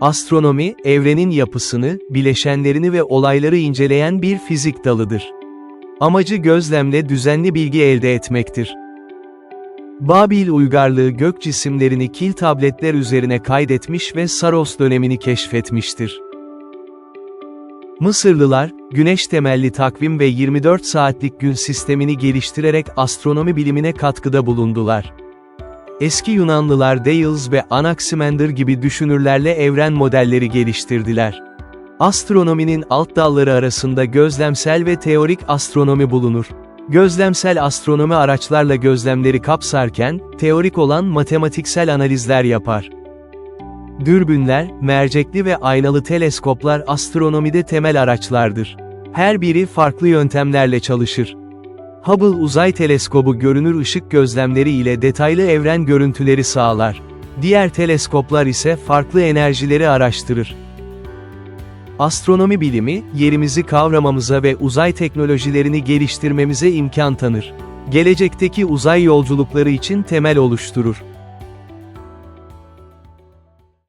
Astronomi, evrenin yapısını, bileşenlerini ve olayları inceleyen bir fizik dalıdır. Amacı gözlemle düzenli bilgi elde etmektir. Babil uygarlığı gök cisimlerini kil tabletler üzerine kaydetmiş ve Saros dönemini keşfetmiştir. Mısırlılar, güneş temelli takvim ve 24 saatlik gün sistemini geliştirerek astronomi bilimine katkıda bulundular. Eski Yunanlılar Thales ve Anaximander gibi düşünürlerle evren modelleri geliştirdiler. Astronominin alt dalları arasında gözlemsel ve teorik astronomi bulunur. Gözlemsel astronomi araçlarla gözlemleri kapsarken, teorik olan matematiksel analizler yapar. Dürbünler, mercekli ve aynalı teleskoplar astronomide temel araçlardır. Her biri farklı yöntemlerle çalışır. Hubble Uzay Teleskobu görünür ışık gözlemleri ile detaylı evren görüntüleri sağlar. Diğer teleskoplar ise farklı enerjileri araştırır. Astronomi bilimi, yerimizi kavramamıza ve uzay teknolojilerini geliştirmemize imkan tanır. Gelecekteki uzay yolculukları için temel oluşturur.